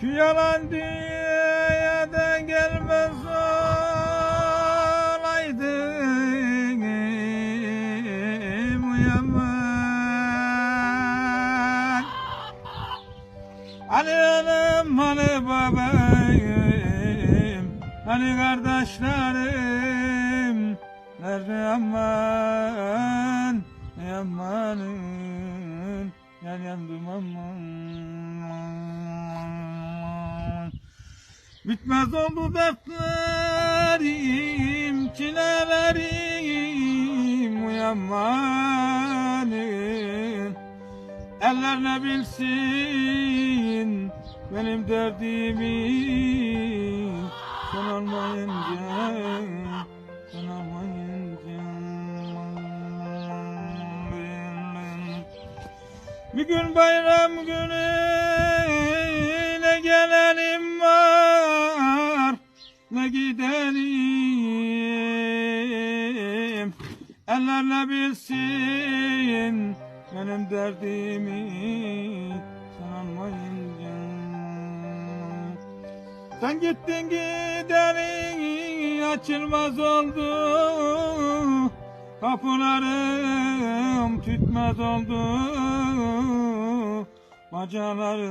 Şu yalan dünyaya da gelmez olaydım uyanmak. Hani anam hani babayım Hani kardeşlerim. Nerede aman Amanın Yan yandım aman Bitmez oldu dertlerim Çilelerim Uyanmanın Eller ne bilsin benim derdimi? Sen olmayınca Sen olmayınca Bir gün bayram günü Ne giderim Eller ne bilsin benim derdimi. Sen anlayınca Sen gittin giderin açılmaz oldu. Kapılarım tütmez oldu. Bacalarım